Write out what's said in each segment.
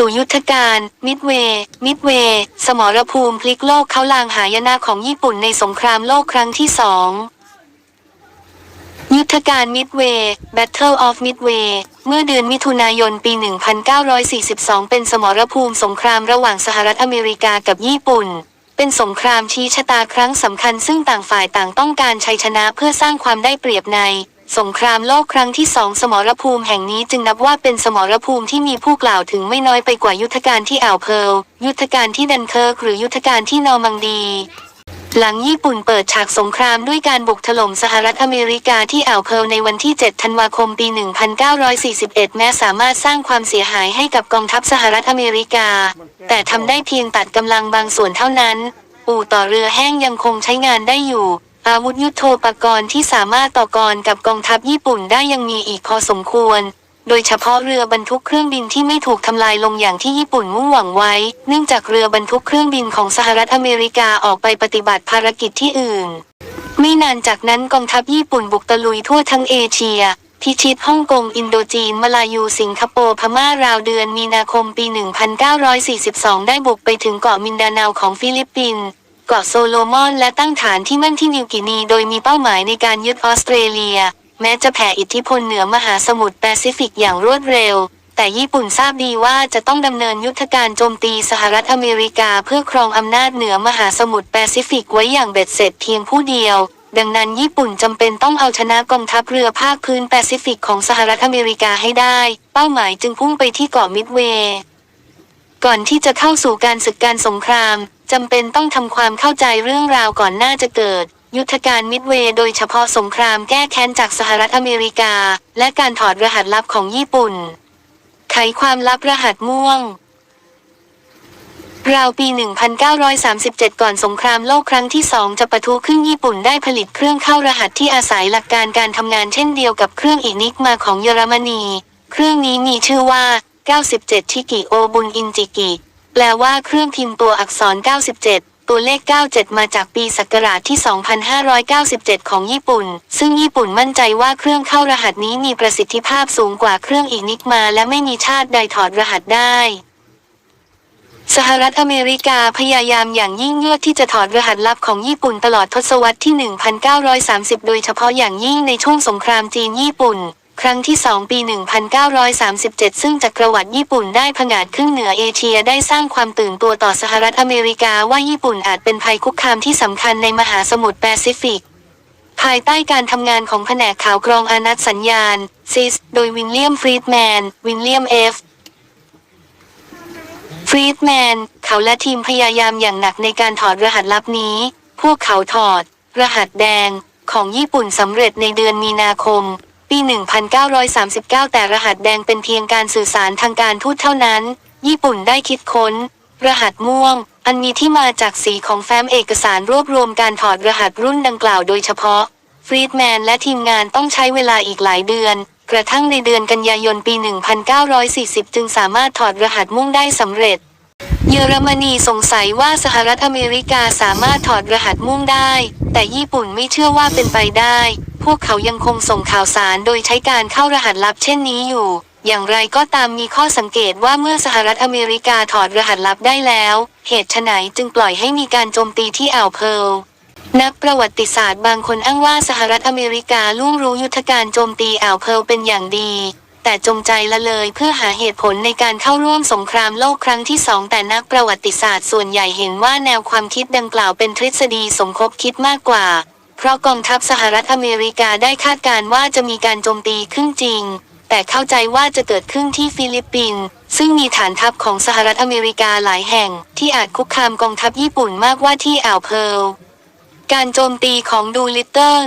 สู่ยุทธการ มิดเวย์มิดเวย์สมรภูมิพลิกโลกเขาลางหายนะของญี่ปุ่นในสงครามโลกครั้งที่สองยุทธการมิดเวย์ Battle of Midway เมื่อเดือนมิถุนายนปี 1942 เป็นสมรภูมิสงครามระหว่างสหรัฐอเมริกากับญี่ปุ่น เป็นสงครามชี้ชะตาครั้งสำคัญซึ่งต่างฝ่ายต่างต้องการชัยชนะเพื่อสร้างความได้เปรียบใน สงครามโลกครั้งที่สองสมรภูมิแห่งนี้จึงนับว่าเป็นสมรภูมิที่มีผู้กล่าวถึงไม่น้อยไปกว่ายุทธการที่อ่าวเพิร์ลยุทธการที่ดันเคิร์กหรือยุทธการที่นอร์มังดี หลังญี่ปุ่นเปิดฉากสงครามด้วยการบุกถล่มสหรัฐอเมริกาที่อ่าวเพิร์ลในวันที่ 7 ธันวาคมปี 1941 แม้สามารถสร้างความเสียหายให้กับกองทัพสหรัฐอเมริกา แต่ทำได้เพียงตัดกำลังบางส่วนเท่านั้น อู่ต่อเรือแห้งยังคงใช้งานได้อยู่ อาวุธยุโทโธปกรณ์ที่สามารถต่อกรกับกองทัพญี่ปุ่นได้ยังมีอีกพอสมควร โดยเฉพาะเรือบรรทุกเครื่องบินที่ไม่ถูกทำลายลงอย่างที่ญี่ปุ่นมุ่งหวังไว้ เนื่องจากเรือบรรทุกเครื่องบินของสหรัฐอเมริกาออกไปปฏิบัติภารกิจที่อื่น ไม่นานจากนั้นกองทัพญี่ปุ่นบุกตะลุยทั่วทั้งเอเชียพิชิตฮ่องกง อินโดจีน มาลายู สิงคโปร์ พม่า ราวเดือนมีนาคมปี 1942 ได้บุกไปถึงเกาะมินดาเนาของฟิลิปปินส์ เกาะโซโลมอนและตั้งฐานที่มั่นที่นิวกินี โดยมีเป้าหมายในการยึดออสเตรเลีย แม้จะแผ่อิทธิพลเหนือมหาสมุทรแปซิฟิกอย่างรวดเร็ว แต่ญี่ปุ่นทราบดีว่าจะต้องดำเนินยุทธการโจมตีสหรัฐอเมริกาเพื่อครองอำนาจเหนือมหาสมุทรแปซิฟิกไว้อย่างเบ็ดเสร็จเพียงผู้เดียว ดังนั้นญี่ปุ่นจำเป็นต้องเอาชนะกองทัพเรือภาคพื้นแปซิฟิกของสหรัฐอเมริกาให้ได้ เป้าหมายจึงพุ่งไปที่เกาะมิดเวย์ก่อนที่จะเข้าสู่การศึกการสงคราม จำเป็นต้องทำความเข้าใจเรื่องราวก่อนหน้าจะเกิด ยุทธการมิดเวย์โดยเฉพาะสงครามแก้แค้นจากสหรัฐอเมริกา และการถอดรหัสลับของญี่ปุ่น ไขความลับรหัสม่วง ราวปี 1937 ก่อนสงครามโลกครั้งที่สองจะปะทุขึ้นญี่ปุ่นได้ผลิตเครื่องเข้ารหัสที่อาศัยหลักการการทำงานเช่นเดียวกับเครื่องอินิกมาของเยอรมนี เครื่องนี้มีชื่อว่า 97 ทิกิโอบุนอินจิกิ แปลว่าเครื่องพิมพ์ตัวอักษร 97ตัวเลข 97 มาจากปีศักราชที่ 2597 ของญี่ปุ่น ซึ่งญี่ปุ่นมั่นใจว่าเครื่องเข้ารหัสนี้มีประสิทธิภาพสูงกว่าเครื่องอินิกมาและไม่มีชาติใดถอดรหัสได้ สหรัฐอเมริกาพยายามอย่างยิ่งยวดที่จะถอดรหัสลับของญี่ปุ่นตลอดทศวรรษที่ 1930 โดยเฉพาะอย่างยิ่งในช่วงสงครามจีนญี่ปุ่น ครั้งที่ 2 ปี 1937 ซึ่งจักรวรรดิญี่ปุ่นได้ผงาดขึ้นเหนือเอเชียได้สร้างความตื่นตัวต่อสหรัฐอเมริกาว่าญี่ปุ่นอาจเป็นภัยคุกคามที่สำคัญในมหาสมุทรแปซิฟิก ภายใต้การทำงานของแผนกข่าวกรองอานัตสัญญาณซิสโดยวินเลียมฟรีดแมน วินเลียมเอฟฟรีดแมน เขาและทีมพยายามอย่างหนักในการถอดรหัสลับนี้ พวกเขาถอด รหัสแดงของญี่ปุ่นสำเร็จในเดือนมีนาคม ปี 1939 แต่รหัสแดงเป็นเพียงการสื่อสารทางการทูตเท่านั้น ญี่ปุ่นได้คิดค้น รหัสม่วง อันมีที่มาจากสีของแฟ้มเอกสารรวบรวมการถอดรหัสรุ่นดังกล่าวโดยเฉพาะ ฟรีดแมนและทีมงานต้องใช้เวลาอีกหลายเดือน กระทั่งในเดือนกันยายนปี 1940 จึงสามารถถอดรหัสม่วงได้สำเร็จ เยอรมนีสงสัยว่าสหรัฐอเมริกาสามารถถอดรหัสม่วงได้ แต่ญี่ปุ่นไม่เชื่อว่าเป็นไปได้ พวกเขายังคงส่งข่าวสารโดยใช้การเข้ารหัสลับเช่นนี้อยู่ อย่างไรก็ตามมีข้อสังเกตว่าเมื่อสหรัฐอเมริกาถอดรหัสลับได้แล้ว เหตุไฉนจึงปล่อยให้มีการโจมตีที่อ่าวเพิร์ลนักประวัติศาสตร์บางคนอ้างว่าสหรัฐอเมริกาล่วงรู้ยุทธการโจมตีอ่าวเพิร์ลเป็นอย่างดี แต่จงใจละเลยเพื่อหาเหตุผลในการเข้าร่วมสงครามโลกครั้งที่สองแต่นักประวัติศาสตร์ส่วนใหญ่เห็นว่าแนวความคิดดังกล่าวเป็นทฤษฎีสมคบคิดมากกว่า เพราะกองทัพสหรัฐอเมริกาได้คาดการณ์ว่าจะมีการโจมตีขึ้นจริง แต่เข้าใจว่าจะเกิดขึ้นที่ฟิลิปปินส์ซึ่งมีฐานทัพของสหรัฐอเมริกาหลายแห่ง ที่อาจคุกคามกองทัพญี่ปุ่นมากว่าที่อ่าวเพิร์ลการโจมตีของดูลิตเติล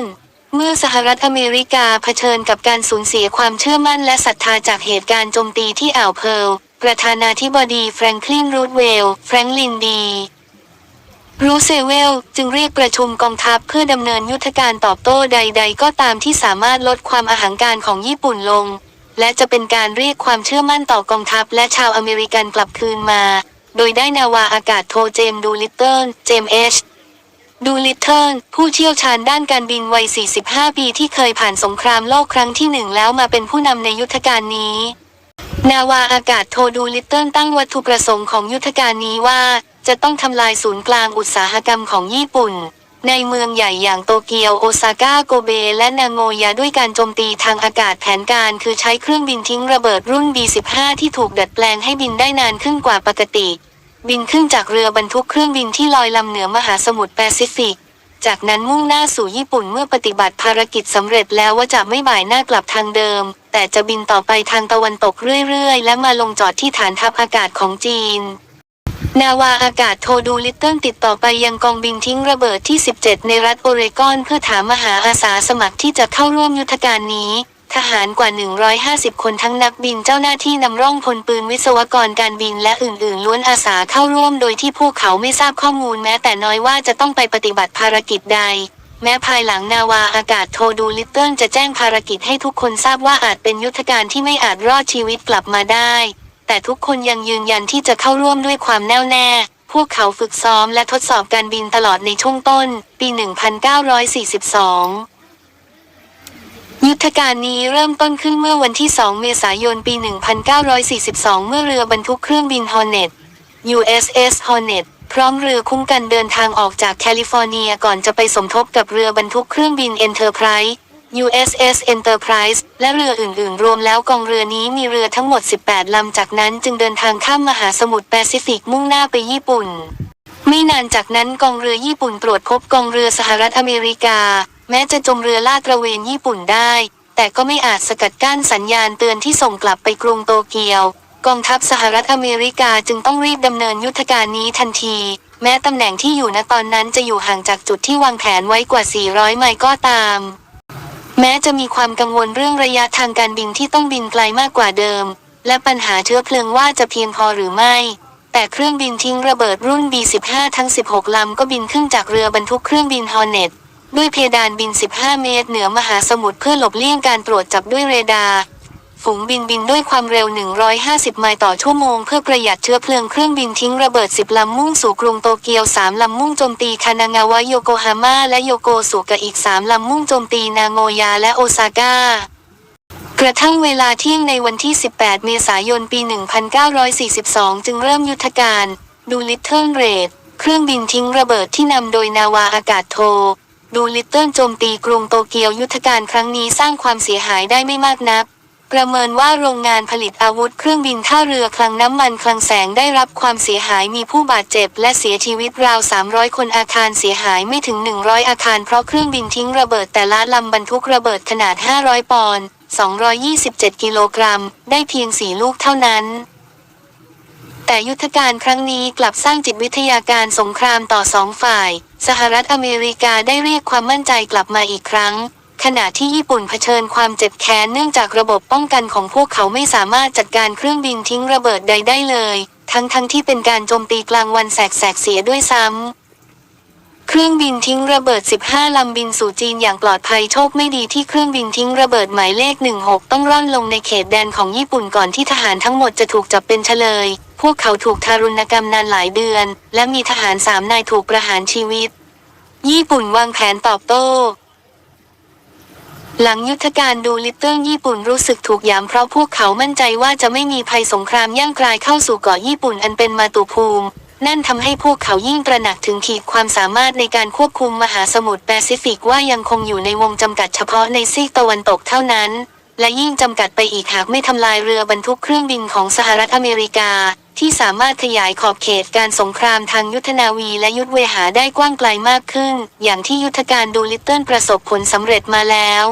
เมื่อสหรัฐอเมริกาเผชิญกับการสูญเสียความเชื่อมั่นและศรัทธาจากเหตุการณ์โจมตีที่อ่าวเพิร์ลประธานาธิบดีแฟรงคลินรูดเวลล์แฟรงลินดี รูเซเวลจึงเรียกประชุมกองทัพเพื่อดำเนินยุทธการตอบโต้ใด ๆ ก็ตามที่สามารถลดความอาหังการของญี่ปุ่นลง และจะเป็นการเรียกความเชื่อมั่นต่อกองทัพและชาวอเมริกันกลับคืนมา โดยได้นาวาอากาศโทเจมดูลิตเติลเจมส์เอชดูลิตเทิลผู้เชี่ยวชาญด้านการบินวัย 45 ปีที่เคยผ่านสงครามโลกครั้งที่หนึ่งแล้วมาเป็นผู้นำในยุทธการนี้ นาวาอากาศโทดูลิตเติลตั้งวัตถุประสงค์ของยุทธการนี้ว่า จะต้องทำลายศูนย์กลางอุตสาหกรรมของญี่ปุ่น ในเมืองใหญ่อย่างโตเกียวโอซาก้าโกเบ และนางโงยาด้วยการโจมตีทางอากาศแผนการคือใช้เครื่องบินทิ้งระเบิดรุ่น B-15 ที่ถูกดัดแปลงให้บินได้นานขึ้นกว่าปกติ บินขึ้นจากเรือบรรทุกเครื่องบินที่ลอยลำเหนือมหาสมุทรแปซิฟิกจากนั้นมุ่งหน้าสู่ญี่ปุ่นเมื่อปฏิบัติภารกิจสำเร็จแล้วว่าจะไม่บ่ายหน้ากลับทางเดิม แต่จะบินต่อไปทางตะวันตกเรื่อยๆ และมาลงจอดที่ฐานทัพอากาศของจีน นาวาอากาศโทดูลิตเติ้ลติดต่อไปยังกองบินทิ้งระเบิดที่ 17 ในรัฐโอเรกอนเพื่อถามมหาอาสาสมัครที่จะเข้าร่วมยุทธการนี้ ทหารกว่า 150 คนทั้งนักบินเจ้าหน้าที่นำร่องพลปืนวิศวกรการบินและอื่นๆ ล้วนอาสาเข้าร่วมโดยที่พวกเขาไม่ทราบข้อมูลแม้แต่น้อยว่าจะต้องไปปฏิบัติภารกิจใด แม้ภายหลังนาวาอากาศโทดูลิตเติ้ลจะแจ้งภารกิจให้ทุกคนทราบว่าอาจเป็นยุทธการที่ไม่อาจรอดชีวิตกลับมาได้ แต่ทุกคนยังยืนยันที่จะเข้าร่วมด้วยความแน่วแน่ พวกเขาฝึกซ้อมและทดสอบการบินตลอดในช่วงต้น ปี 1942ยุทธการนี้เริ่มต้นขึ้นเมื่อวันที่ 2 เมษายน ปี 1942 เมื่อเรือบรรทุกเครื่องบิน Hornet USS Hornet พร้อมเรือคุ้มกันเดินทางออกจากแคลิฟอร์เนียก่อนจะไปสมทบกับเรือบรรทุกเครื่องบิน Enterprise USS Enterprise และเรืออื่นๆ รวมแล้วกองเรือนี้มีเรือทั้งหมด 18 ลำ จากนั้นจึงเดินทางข้ามมหาสมุทรแปซิฟิกมุ่งหน้าไปญี่ปุ่น ไม่นานจากนั้นกองเรือญี่ปุ่นตรวจพบกองเรือสหรัฐอเมริกา แม้จะจมเรือลาดตระเวนญี่ปุ่นได้ แต่ก็ไม่อาจสกัดกั้นสัญญาณเตือนที่ส่งกลับไปกรุงโตเกียว กองทัพสหรัฐอเมริกาจึงต้องรีบดำเนินยุทธการนี้ทันที แม้ตำแหน่งที่อยู่ณตอนนั้นจะอยู่ห่างจากจุดที่วางแผนไว้กว่า 400 ไมล์ก็ตาม แม้จะมีความกังวลเรื่องระยะทางการบินที่ต้องบินไกลมากกว่าเดิม และปัญหาเชื้อเพลิงว่าจะเพียงพอหรือไม่ แต่เครื่องบินทิ้งระเบิดรุ่น B-15 ทั้ง 16 ลำก็บินขึ้นจากเรือบรรทุกเครื่องบินฮอร์เน็ตด้วยเพดานบิน 15 เมตร เหนือมหาสมุทรเพื่อหลบเลี่ยงการตรวจจับด้วยเรดาร์ ฝูงบินบินด้วยความเร็ว 150 ไมล์ต่อชั่วโมง เพื่อประหยัดเชื้อเพลิงเครื่องบินทิ้งระเบิด 10 ลำมุ่งสู่กรุงโตเกียว 3 ลำมุ่งโจมตีคานางาวะโยโกฮาม่าและโยโกสุกับอีก 3 ลำมุ่งโจมตีนางโงยาและโอซาก้ากระทั่งเวลาเที่ยงในวันที่ 18 เมษายน ปี 1942 จึงเริ่มยุทธการดูลิตเทิลเรดเครื่องบินทิ้งระเบิดที่นำโดยนาวาอากาศโทดูลิตเติลโจมตีกรุงโตเกียวยุทธการครั้งนี้สร้างความเสียหายได้ไม่มากนัก ประเมินว่าโรงงานผลิตอาวุธเครื่องบินท่าเรือคลังน้ำมันคลังแสงได้รับความเสียหายมีผู้บาดเจ็บและเสียชีวิตราว 300 คนอาคารเสียหายไม่ถึง 100 อาคารเพราะเครื่องบินทิ้งระเบิดแต่ละลำบรรทุกระเบิดขนาด 500 ปอนด์ 227 กิโลกรัม ได้เพียง 4 ลูกเท่านั้น แต่ยุทธการครั้งนี้กลับสร้างจิตวิทยาการสงครามต่อสองฝ่าย สหรัฐอเมริกาได้เรียกความมั่นใจกลับมาอีกครั้ง ขณะที่ญี่ปุ่นเผชิญความเจ็บแค้นเนื่องจากระบบป้องกันของพวกเขาไม่สามารถจัดการเครื่องบินทิ้งระเบิดใดได้เลย ทั้งๆทที่เป็นการโจมตีกลางวันแสกๆเสียด้วยซ้ำเครื่องบินทิ้งระเบิด 15 ลำบินสู่จีนอย่างปลอดภัยโชคไม่ดีที่เครื่องบินทิ้งระเบิดหมายเลข 16 ต้องร่อนลงในเขตแดนของญี่ปุ่นก่อนที่ทหารทั้งหมดจะถูกจับเป็นเฉลย พวกเขาถูกทารุณกรรมนานหลายเดือน และมีทหารสามนายถูกประหารชีวิต ญี่ปุ่นวางแผนตอบโต้ หลังยุทธการดูลิตเติ้ลญี่ปุ่นรู้สึกถูกยามเพราะพวกเขามั่นใจว่าจะไม่มีภัยสงครามย่างกรายเข้าสู่เกาะญี่ปุ่นอันเป็นมาตุภูมิ นั่นทำให้พวกเขายิ่งตระหนักถึงขีดความสามารถในการควบคุมมหาสมุทรแปซิฟิกว่ายังคงอยู่ในวงจำกัดเฉพาะในซีกตะวันตกเท่านั้น และยิ่งจำกัดไปอีกหากไม่ทำลายเรือบรรทุกเครื่องบินของสหรัฐอเมริกา ที่สามารถขยายขอบเขตการสงครามทางยุทธนาวีและยุทธเวหาได้กว้างไกลมากขึ้น อย่างที่ยุทธการดูลิตเติ้ลประสบผลสำเร็จมาแล้ว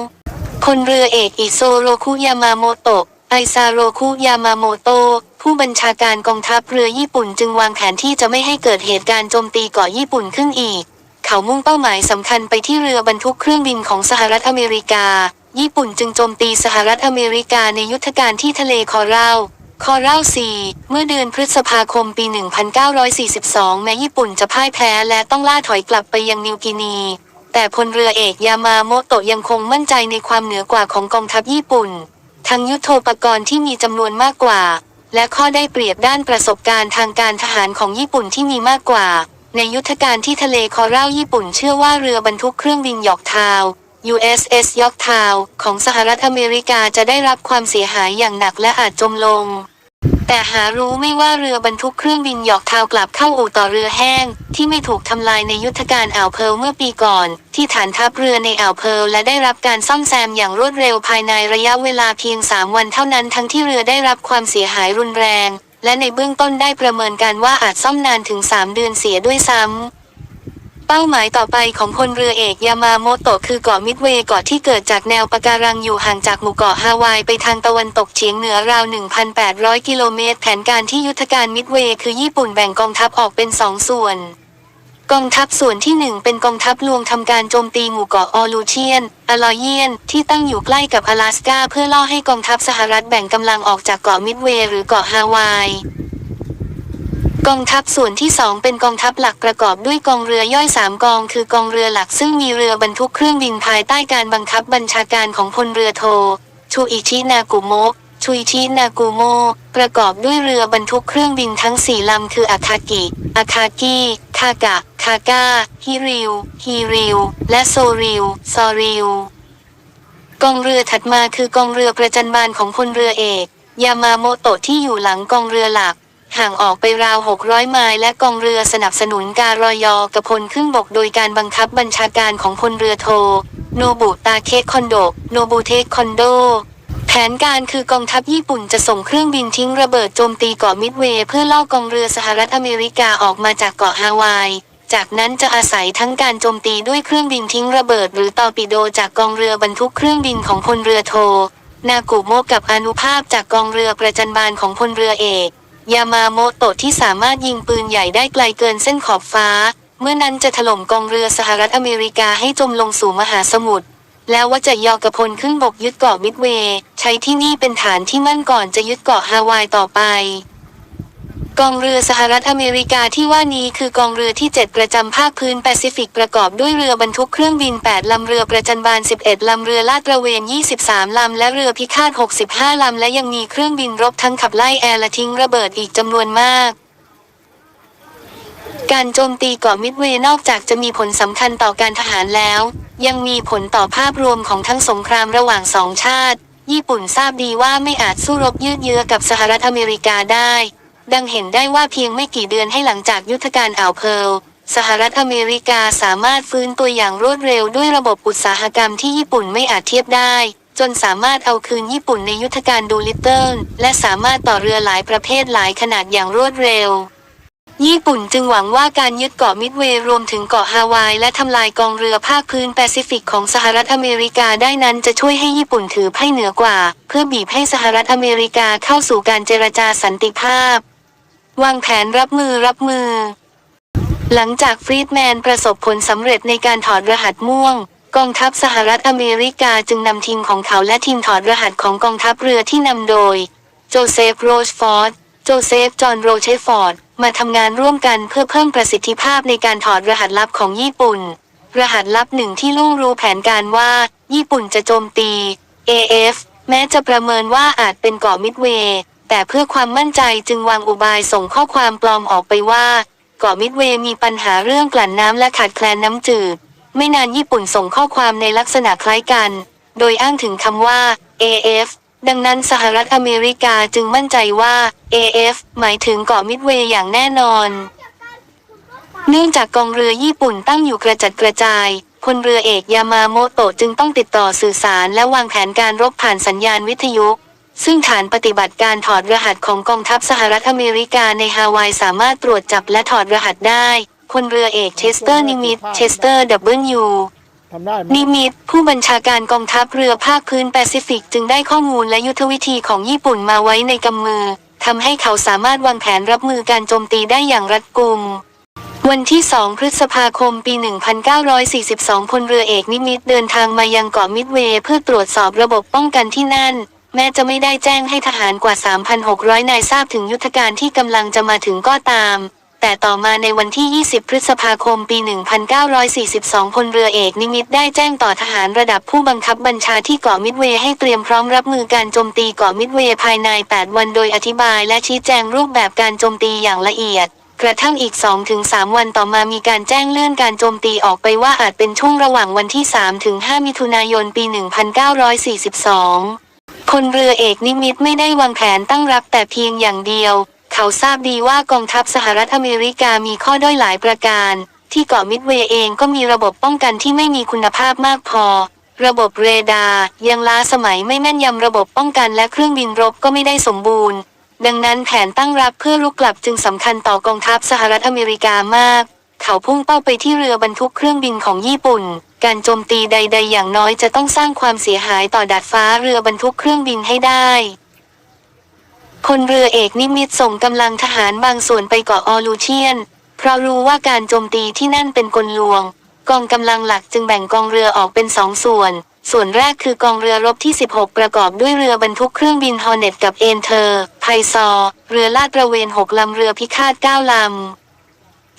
พลเรือเอกอิโซโรคุยามาโมโตะ ไอซาโรคุยามาโมโตะ ผู้บัญชาการกองทัพเรือญี่ปุ่นจึงวางแผนที่จะไม่ให้เกิดเหตุการณ์โจมตีเกาะญี่ปุ่นขึ้นอีก เขามุ่งเป้าหมายสำคัญไปที่เรือบรรทุกเครื่องบินของสหรัฐอเมริกา ญี่ปุ่นจึงโจมตีสหรัฐอเมริกาในยุทธการที่ทะเลคอรัลคอรัลซีเมื่อเดือนพฤษภาคมปี 1942 แม้ญี่ปุ่นจะพ่ายแพ้และต้องล่าถอยกลับไปยังนิวกินี แต่พลเรือเอกยามาโมโตะยังคงมั่นใจในความเหนือกว่าของกองทัพญี่ปุ่น ทั้งยุทโธปกรณ์ที่มีจำนวนมากกว่า และข้อได้เปรียบด้านประสบการณ์ทางการทหารของญี่ปุ่นที่มีมากกว่า ในยุทธการที่ทะเลคอรัลญี่ปุ่นเชื่อว่าเรือบรรทุกเครื่องบินหยอกทาว USS Yorktown ของสหรัฐอเมริกาจะได้รับความเสียหายอย่างหนักและอาจจมลง แต่หารู้ไม่ว่าเรือบรรทุกเครื่องบินหยอกทาวกลับเข้าอู่ต่อเรือแห้ง ที่ไม่ถูกทำลายในยุทธการอ่าวเพลเมื่อปีก่อน ที่ฐานทัพเรือในอ่าวเพลและได้รับการซ่อมแซมอย่างรวดเร็วภายในระยะเวลาเพียง 3 วันเท่านั้นทั้งที่เรือได้รับความเสียหายรุนแรง และในเบื้องต้นได้ประเมินการว่าอาจซ่อมนานถึง 3 เดือนเสียด้วยซ้ำ เป้าหมายต่อไปของพลเรือเอกยามาโมโตะคือเกาะมิดเวย์เกาะที่เกิดจากแนวปะการังอยู่ห่างจากหมู่เกาะฮาวายไปทางตะวันตกเฉียงเหนือราว 1,800 กิโลเมตร แผนการที่ยุทธการมิดเวย์คือญี่ปุ่นแบ่งกองทัพออกเป็นสองส่วน กองทัพส่วนที่หนึ่งเป็นกองทัพลวงทำการโจมตีหมู่เกาะออลูเชียนอลอยเยียน ที่ตั้งอยู่ใกล้กับ阿拉สกาเพื่อล่อให้กองทัพสหรัฐแบ่งกำลังออกจากเกาะมิดเวย์หรือเกาะฮาวาย กองทัพส่วนที่สองเป็นกองทัพหลักประกอบด้วยกองเรือย่อยสามกอง คือกองเรือหลักซึ่งมีเรือบรรทุกเครื่องบินภายใต้การบังคับบัญชาการของพลเรือโท ชูอิชินากุโมะชูอิชินากุโมะประกอบด้วยเรือบรรทุกเครื่องบินทั้งสี่ลำคืออาคากิ อาคากิคากะ คาก้า ฮิริวฮีริว และโซริว ซอริว กองเรือถัดมาคือกองเรือประจันบานของพลเรือเอก ยามาโมโตะที่อยู่หลังกองเรือหลัก ห่างออกไปราว 600 ไมล์และกองเรือสนับสนุนการอยอกับพลครึ่งบกโดยการบังคับบัญชาการของพลเรือโท โนบุตาเคคอนโด โนบุเทคคอนโด แผนการคือกองทัพญี่ปุ่นจะส่งเครื่องบินทิ้งระเบิดโจมตีเกาะมิดเวย์เพื่อล่อกองเรือสหรัฐอเมริกาออกมาจากเกาะฮาวายจากนั้นจะอาศัยทั้งการโจมตีด้วยเครื่องบินทิ้งระเบิด หรือตอปิโดจากกองเรือบรรทุกเครื่องบินของพลเรือโท นากุโมกับอนุภาพจากกองเรือประจันบานของพลเรือเอก ยามาโมโตะที่สามารถยิงปืนใหญ่ได้ไกลเกินเส้นขอบฟ้า เมื่อนั้นจะถล่มกองเรือสหรัฐอเมริกาให้จมลงสู่มหาสมุทร แล้วว่าจะยอกระพลขึ้นบกยึดเกาะมิดเวย์ ใช้ที่นี่เป็นฐานที่มั่นก่อนจะยึดเกาะฮาวายต่อไป กองเรือสหรัฐอเมริกาที่ว่านี้คือกองเรือที่ 7 ประจำภาคพื้นแปซิฟิกประกอบด้วยเรือบรรทุกเครื่องบิน 8 ลำเรือประจันบาน 11 ลำเรือลาดตระเวน 23 ลำ และเรือพิฆาต 65 ลำ และยังมีเครื่องบินรบทั้งขับไล่แอร์และทิ้งระเบิดอีกจำนวนมากการโจมตีเกาะมิดเวย์นอกจากจะมีผลสำคัญต่อการทหารแล้ว ยังมีผลต่อภาพรวมของทั้งสงครามระหว่างสองชาติ ญี่ปุ่นทราบดีว่าไม่อาจสู้รบยืดเยื้อกับสหรัฐอเมริกาได้ ดังเห็นได้ว่าเพียงไม่กี่เดือนให้หลังจากยุทธการอ่าวเพิร์ลสหรัฐอเมริกาสามารถฟื้นตัวอย่างรวดเร็วด้วยระบบอุตสาหกรรมที่ญี่ปุ่นไม่อาจเทียบได้ จนสามารถเอาคืนญี่ปุ่นในยุทธการดูลิตเติลและสามารถต่อเรือหลายประเภทหลายขนาดอย่างรวดเร็ว ญี่ปุ่นจึงหวังว่าการยึดเกาะมิดเวย์รวมถึงเกาะฮาวายและทำลายกองเรือภาคพื้นแปซิฟิกของสหรัฐอเมริกาได้นั้นจะช่วยให้ญี่ปุ่นถือไพ่เหนือกว่า เพื่อบีบให้สหรัฐอเมริกาเข้าสู่การเจรจาสันติภาพ วางแผนรับมือรับมือ หลังจากฟรีดแมนประสบผลสำเร็จในการถอดรหัสม่วง กองทัพสหรัฐอเมริกาจึงนำทีมของเขาและทีมถอดรหัสของกองทัพเรือที่นำโดย โจเซฟโรชฟอร์ด โจเซฟ จอห์นโรเชฟอร์ด มาทำงานร่วมกันเพื่อเพิ่มประสิทธิภาพในการถอดรหัสลับของญี่ปุ่น รหัสลับหนึ่งที่ลุ่งรู้แผนการว่า ญี่ปุ่นจะโจมตี AF แม้จะประเมินว่าอาจเป็นเกาะมิดเวย์ แต่เพื่อความมั่นใจจึงวางอุบายส่งข้อความปลอมออกไปว่าเกาะมิดเวย์มีปัญหาเรื่องกลั่นน้ำและขาดแคลนน้ำจืด ไม่นานญี่ปุ่นส่งข้อความในลักษณะคล้ายกัน โดยอ้างถึงคำว่า AF ดังนั้นสหรัฐอเมริกาจึงมั่นใจว่า AF หมายถึงเกาะมิดเวย์อย่างแน่นอน เนื่องจากกองเรือญี่ปุ่นตั้งอยู่กระจัดกระจายพลเรือเอกยามาโมโตะจึงต้องติดต่อสื่อสารและวางแผนการรบผ่านสัญญาณวิทยุ ซึ่งฐานปฏิบัติการถอดรหัสของกองทัพสหรัฐอเมริกาในฮาวายสามารถตรวจจับและถอดรหัสได้พลเรือเอกเชสเตอร์นิมิตเชสเตอร์ดับเบิลยูทำได้ไหมนิมิตผู้บัญชาการกองทัพเรือภาคพื้นแปซิฟิกจึงได้ข้อมูลและยุทธวิธีของญี่ปุ่นมาไว้ในกำมือทำให้เขาสามารถวางแผนรับมือการโจมตีได้อย่างรัดกุม วันที่ 2 พฤษภาคม ปี 1942 พลเรือเอกนิมิตเดินทางมายังเกาะมิดเวย์เพื่อตรวจสอบระบบป้องกันที่นั่น แม้จะไม่ได้แจ้งให้ทหารกว่า 3,600 นายทราบถึงยุทธการที่กำลังจะมาถึงก็ตาม แต่ต่อมาในวันที่ 20 พฤษภาคม ปี 1942 พลเรือเอกนิมิตได้แจ้งต่อทหารระดับผู้บังคับบัญชาที่เกาะมิดเวย์ให้เตรียมพร้อมรับมือการโจมตีเกาะมิดเวย์ภายใน 8 วันโดยอธิบายและชี้แจงรูปแบบการโจมตีอย่างละเอียดกระทั่งอีก 2-3 วันต่อมามีการแจ้งเลื่อนการโจมตีออกไปว่าอาจเป็นช่วงระหว่างวันที่ 3-5 มิถุนายน ปี 1942 พลเรือเอกนิมิตไม่ได้วางแผนตั้งรับแต่เพียงอย่างเดียว เขาทราบดีว่ากองทัพสหรัฐอเมริกามีข้อด้อยหลายประการ ที่เกาะมิดเวย์เองก็มีระบบป้องกันที่ไม่มีคุณภาพมากพอ ระบบเรดาร์ยังล้าสมัยไม่แม่นยำระบบป้องกันและเครื่องบินรบก็ไม่ได้สมบูรณ์ ดังนั้นแผนตั้งรับเพื่อรุกกลับจึงสำคัญต่อกองทัพสหรัฐอเมริกามาก เขาพุ่งเป้าไปที่เรือบรรทุกเครื่องบินของญี่ปุ่น การโจมตีใด ๆ อย่างน้อยจะต้องสร้างความเสียหายต่อดาดฟ้าเรือบรรทุกเครื่องบินให้ได้พลเรือเอกนิมิตส่งกำลังทหารบางส่วนไปเกาะออลูเชียน เพราะรู้ว่าการโจมตีที่นั่นเป็นกลลวง กองกำลังหลักจึงแบ่งกองเรือออกเป็นสองส่วน ส่วนแรกคือกองเรือรบที่ 16 ประกอบด้วยเรือบรรทุกเครื่องบินฮอร์เน็ตกับเอนเทอร์ ไพซอร์เรือลาดตระเวน 6 ลำเรือพิฆาต 9 ลำ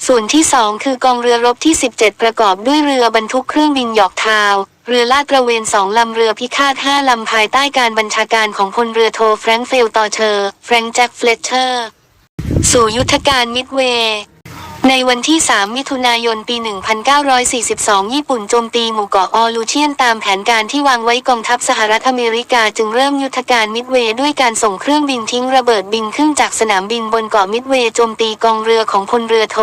ส่วนที่ 2 คือกองเรือรบที่ 17 ประกอบด้วยเรือบรรทุกเครื่องบินหยอกทาว เรือลาดตระเวนสองลำเรือพิฆาต5ลำภายใต้การบัญชาการของพลเรือโทแฟรงค์เฟลตอเชอร์ แฟรงค์แจ็คเฟลเชอร์ สู่ยุทธการมิดเวย์ ในวันที่ 3 มิถุนายน ปี 1942 ญี่ปุ่นโจมตีหมู่เกาะออลูเชียนตามแผนการที่วางไว้กองทัพสหรัฐอเมริกาจึงเริ่มยุทธการมิดเวย์ด้วยการส่งเครื่องบินทิ้งระเบิดบินขึ้นจากสนามบินบนเกาะมิดเวย์โจมตีกองเรือของพลเรือโท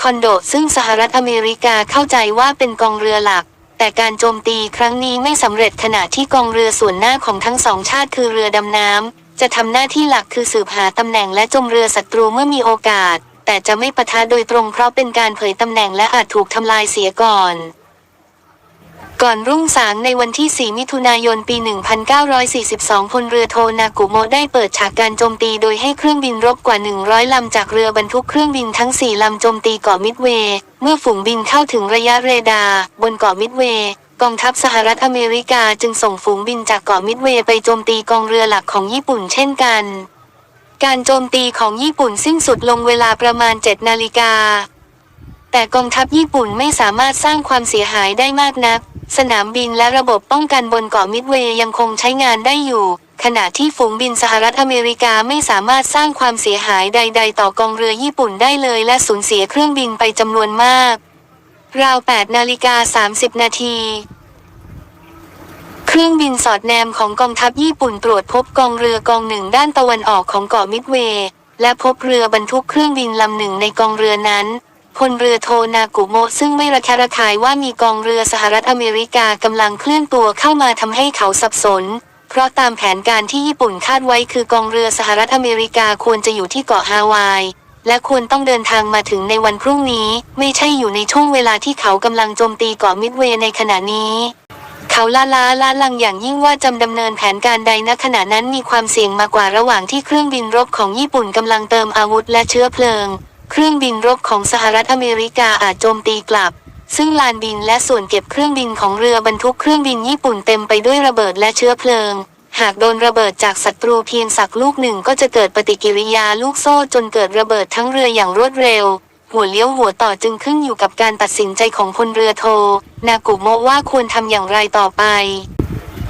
คอนโดซึ่งสหรัฐอเมริกาเข้าใจว่าเป็นกองเรือหลัก แต่การโจมตีครั้งนี้ไม่สำเร็จขณะที่กองเรือส่วนหน้าของทั้งสองชาติคือเรือดำน้ำจะทำหน้าที่หลักคือสืบหาตำแหน่งและจมเรือศัตรูเมื่อมีโอกาส แต่จะไม่ปะทะโดยตรงเพราะเป็นการเผยตำแหน่งและอาจถูกทำลายเสียก่อน ก่อนรุ่งสางในวันที่ 4 มิถุนายนปี 1942 พลเรือโทนากุโมได้เปิดฉากการโจมตีโดยให้เครื่องบินรบกว่า 100 ลำจากเรือบรรทุกเครื่องบินทั้ง 4 ลำโจมตีเกาะมิดเวย์ เมื่อฝูงบินเข้าถึงระยะเรดาร์บนเกาะมิดเวย์กองทัพสหรัฐอเมริกาจึงส่งฝูงบินจากเกาะมิดเวย์ไปโจมตีกองเรือหลักของญี่ปุ่นเช่นกัน การโจมตีของญี่ปุ่นสิ้นสุดลงเวลาประมาณ 7 นาฬิกา แต่กองทัพญี่ปุ่นไม่สามารถสร้างความเสียหายได้มากนัก สนามบินและระบบป้องกันบนเกาะมิดเวย์ยังคงใช้งานได้อยู่ ขณะที่ฝูงบินสหรัฐอเมริกาไม่สามารถสร้างความเสียหายใด ๆ ต่อกองเรือญี่ปุ่นได้เลย และสูญเสียเครื่องบินไปจำนวนมาก ราว 8 นาฬิกา 30 นาที ครื่องบินสอดแนมของกองทัพญี่ปุ่นตรวจพบกองเรือกองหนึ่งด้านตะวันออกของเกาะมิดเวย์ และพบเรือบรรทุกเครื่องบินลำหนึ่งในกองเรือนั้นพลเรือโทนากุโมะซึ่งไม่ระแคะระคายว่ามีกองเรือสหรัฐอเมริกากำลังเคลื่อนตัวเข้ามาทำให้เขาสับสน เพราะตามแผนการที่ญี่ปุ่นคาดไว้คือกองเรือสหรัฐอเมริกาควรจะอยู่ที่เกาะฮาวาย และควรต้องเดินทางมาถึงในวันพรุ่งนี้ ไม่ใช่อยู่ในช่วงเวลาที่เขากำลังโจมตีเกาะมิดเวย์ในขณะนี้ เขาล้าล้าล้าลังอย่างยิ่งว่าจำดำเนินแผนการใดณขณะนั้นมีความเสี่ยงมากกว่าระหว่างที่เครื่องบินรบของญี่ปุ่นกำลังเติมอาวุธและเชื้อเพลิง เครื่องบินรบของสหรัฐอเมริกาอาจโจมตีกลับ ซึ่งลานบินและส่วนเก็บเครื่องบินของเรือบรรทุกเครื่องบินญี่ปุ่นเต็มไปด้วยระเบิดและเชื้อเพลิง หากโดนระเบิดจากศัตรูเพียงสักลูกหนึ่งก็จะเกิดปฏิกิริยาลูกโซ่จนเกิดระเบิดทั้งเรืออย่างรวดเร็ว หัวเลี้ยวหัวต่อจึงขึ้นอยู่กับการตัดสินใจของพลเรือโท นากุโมะว่าควรทำอย่างไรต่อไป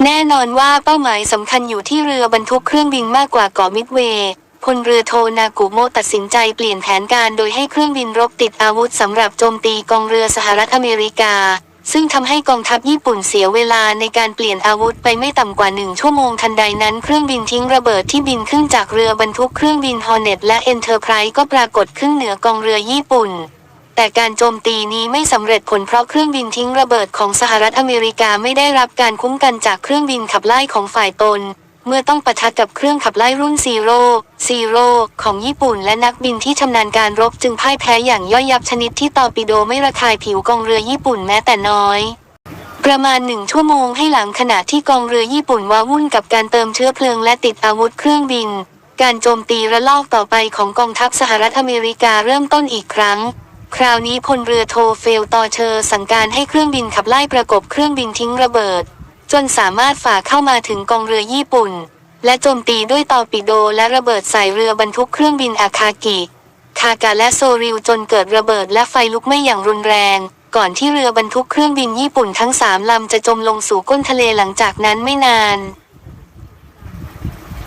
แน่นอนว่าเป้าหมายสำคัญอยู่ที่เรือบรรทุกเครื่องบินมากกว่าเกาะมิดเวย์พลเรือโทนากุโมะตัดสินใจเปลี่ยนแผนการโดยให้เครื่องบินรบติดอาวุธสำหรับโจมตีกองเรือสหรัฐอเมริกา ซึ่งทำให้กองทัพญี่ปุ่นเสียเวลาในการเปลี่ยนอาวุธไปไม่ต่ำกว่าหนึ่งชั่วโมงทันใดนั้นเครื่องบินทิ้งระเบิดที่บินขึ้นจากเรือบรรทุกเครื่องบินฮอร์เน็ตและเอ็นเตอร์ไพรส์ก็ปรากฏขึ้นเหนือกองเรือญี่ปุ่น แต่การโจมตีนี้ไม่สำเร็จผลเพราะเครื่องบินทิ้งระเบิดของสหรัฐอเมริกาไม่ได้รับการคุ้มกันจากเครื่องบินขับไล่ของฝ่ายตน เมื่อต้องปะทะกับเครื่องขับไล่รุ่นซีโร่ซีโร่ของญี่ปุ่นและนักบินที่ชำนาญการรบจึงพ่ายแพ้อย่างย่อยยับชนิดที่ตอร์ปิโดไม่ระคายผิวกองเรือญี่ปุ่นแม้แต่น้อย ประมาณหนึ่งชั่วโมงให้หลังขณะที่กองเรือญี่ปุ่นว้าวุ่นกับการเติมเชื้อเพลิงและติดอาวุธเครื่องบิน การโจมตีระลอกต่อไปของกองทัพสหรัฐอเมริกาเริ่มต้นอีกครั้งคราวนี้พลเรือโทเฟลตอเชอร์สั่งการให้เครื่องบินขับไล่ประกบเครื่องบินทิ้งระเบิด จนสามารถฝ่าเข้ามาถึงกองเรือญี่ปุ่น และโจมตีด้วยตอร์ปิโดและระเบิดใส่เรือบรรทุกเครื่องบินอาคากิ คากาและโซริวจนเกิดระเบิดและไฟลุกไหม้อย่างรุนแรง ก่อนที่เรือบรรทุกเครื่องบินญี่ปุ่นทั้งสามลำจะจมลงสู่ก้นทะเลหลังจากนั้นไม่นาน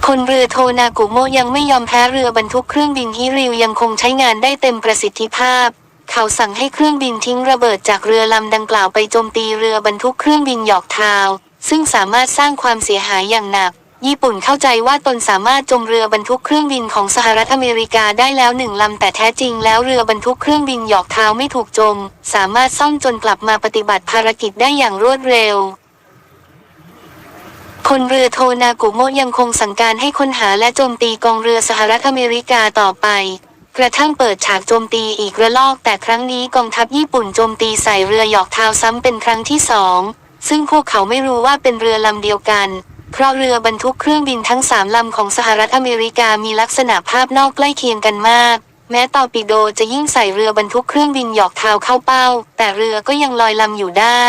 พลเรือโทนากุโมะยังไม่ยอมแพ้เรือบรรทุกเครื่องบินฮิริวยังคงใช้งานได้เต็มประสิทธิภาพ เขาสั่งให้เครื่องบินทิ้งระเบิดจากเรือลำดังกล่าวไปโจมตีเรือบรรทุกเครื่องบินหยอกทาว ซึ่งสามารถสร้างความเสียหายอย่างหนัก ญี่ปุ่นเข้าใจว่าตนสามารถจมเรือบรรทุกเครื่องบินของสหรัฐอเมริกาได้แล้วหนึ่งลำแต่แท้จริงแล้วเรือบรรทุกเครื่องบินหยอกเท้าไม่ถูกจม สามารถซ่อมจนกลับมาปฏิบัติภารกิจได้อย่างรวดเร็วพลเรือโทนากุโมะยังคงสั่งการให้ค้นหาและโจมตีกองเรือสหรัฐอเมริกาต่อไป กระทั่งเปิดฉากโจมตีอีกระลอกแต่ครั้งนี้กองทัพญี่ปุ่นโจมตีใส่เรือหยอกเท้าซ้ำเป็นครั้งที่สอง ซึ่งพวกเขาไม่รู้ว่าเป็นเรือลำเดียวกัน เพราะเรือบรรทุกเครื่องบินทั้งสามลำของสหรัฐอเมริกามีลักษณะภาพนอกใกล้เคียงกันมาก แม้ตอร์ปิโดจะยิ่งใส่เรือบรรทุกเครื่องบินหยอกเท้าเข้าเป้า แต่เรือก็ยังลอยลำอยู่ได้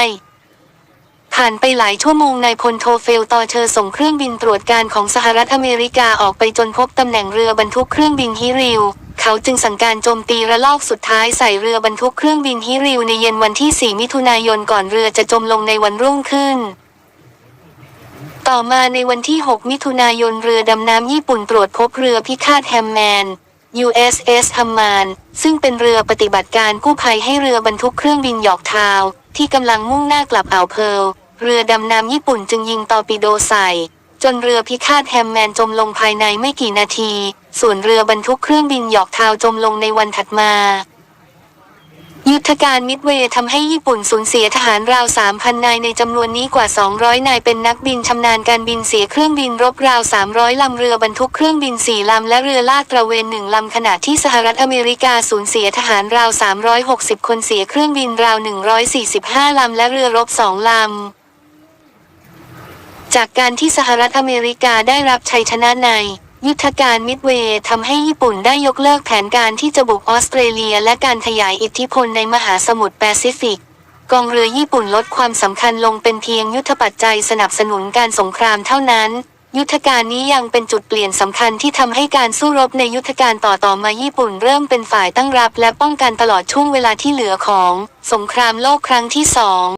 ผ่านไปหลายชั่วโมงนายพลโทเฟลตอเชอส่งเครื่องบินตรวจการของสหรัฐอเมริกาออกไปจนพบตำแหน่งเรือบรรทุกเครื่องบินฮิริว เขาจึงสั่งการโจมตีระลอกสุดท้ายใส่เรือบรรทุกเครื่องบินฮิริวในเย็นวันที่ 4 มิถุนายนก่อนเรือจะจมลงในวันรุ่งขึ้น ต่อมาในวันที่ 6 มิถุนายนเรือดำน้ำญี่ปุ่นตรวจพบเรือพิฆาตแฮมแมน USS ฮัมมาน ซึ่งเป็นเรือปฏิบัติการกู้ภัยให้เรือบรรทุกเครื่องบินหยอกทาว ที่กำลังมุ่งหน้ากลับอ่าวเพิร์ลเรือดำน้ำญี่ปุ่นจึงยิงตอร์ปิโดใส่ จนเรือพิฆาตแฮมแมนจมลงภายในไม่กี่นาที ส่วนเรือบรรทุกเครื่องบินหยอกทาวจมลงในวันถัดมา ยุทธการมิดเวย์ทำให้ญี่ปุ่นสูญเสียทหารราว 3,000 นายในจำนวนนี้กว่า 200 นายเป็นนักบินชำนาญการบินเสียเครื่องบินรบราว 300 ลำเรือบรรทุกเครื่องบิน 4 ลำและเรือลาดตระเวนหนึ่งลำขณะที่สหรัฐอเมริกาสูญเสียทหารราว 360 คนเสียเครื่องบินราว 145 ลำและเรือรบ 2 ลำจากการที่สหรัฐอเมริกาได้รับชัยชนะใน ยุทธการมิดเวย์ทำให้ญี่ปุ่นได้ยกเลิกแผนการที่จะบุกออสเตรเลียและการขยายอิทธิพลในมหาสมุทรแปซิฟิก กองเรือญี่ปุ่นลดความสำคัญลงเป็นเพียงยุทธปัจจัยสนับสนุนการสงครามเท่านั้น ยุทธการนี้ยังเป็นจุดเปลี่ยนสำคัญที่ทำให้การสู้รบในยุทธการต่อๆมาญี่ปุ่นเริ่มเป็นฝ่ายตั้งรับและป้องกันตลอดช่วงเวลาที่เหลือของ สงครามโลกครั้งที่สอง